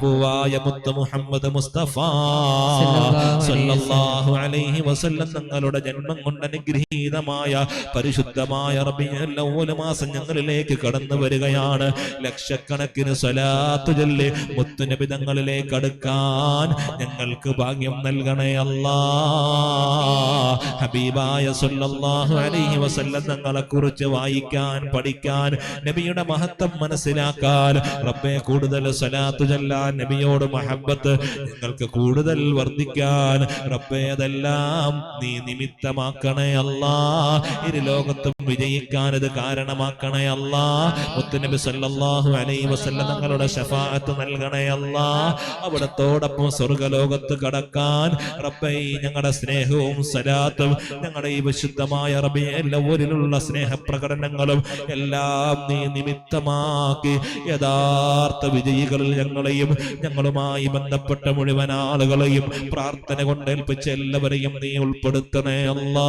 പൂവായ മുത്ത മുഹമ്മദ് മുസ്തഫ. സല്ലല്ലാഹു അലൈഹി വസല്ലം. തങ്ങളുടെ ജന്മം കൊണ്ട് അനുഗ്രഹീതമായ പരിശുദ്ധമായ അവ്വൽ മാസം ഞങ്ങളിലേക്ക് കടന്നു വരികയാണ്. ലക്ഷക്കണക്കിന് സ്വലാത്തു ചൊല്ലി മുത്തുനബി തങ്ങളിലേക്ക് അടുക്കാൻ ഞങ്ങൾക്ക് ഭാഗ്യം നൽകണേ അല്ലാ. ഹബീബായ സല്ലല്ലാഹു അലൈഹി വസല്ലം തങ്ങളെ കുറിച്ച് വായിക്കാൻ പഠിക്കാൻ നബിയുടെ മഹത്വം മനസ്സിലാക്കാൻ റബ്ബെ കൂടുതൽ സ്വലാത്തു ചൊല്ലാൻ നബിയോട് മഹബത്ത് നിങ്ങൾക്ക് കൂടുതൽ വർദ്ധിക്കാൻ റബ്ബേ അതെല്ലാം നീ നിമിത്തമാക്കണേ അല്ലാ. ഇരു ലോകത്തും വിജയിക്കാൻ ഇത് കാരണമാക്കണേ അല്ലാ. മുത്തുനബി സല്ലല്ലാഹു അലൈഹി വസല്ലം തങ്ങളുടെ നൽകണേ അല്ലാ. അവിടത്തോടൊപ്പം സ്വർഗലോകത്ത് കടക്കാൻ റബ്ബൈ ഞങ്ങളുടെ സ്നേഹവും സലാത്തും ഞങ്ങളുടെ ഈ വിശുദ്ധമായ റബിയല്ലൂരിലുള്ള സ്നേഹപ്രകടനങ്ങളും എല്ലാം നീ നിമിത്തമാക്കി യഥാർത്ഥ വിജയികളിൽ ഞങ്ങളെയും ഞങ്ങളുമായി ബന്ധപ്പെട്ട മുഴുവൻ ആളുകളെയും പ്രാർത്ഥന കൊണ്ടേൽപ്പിച്ച എല്ലാവരെയും നീ ഉൾപ്പെടുത്തണേ അല്ലാ.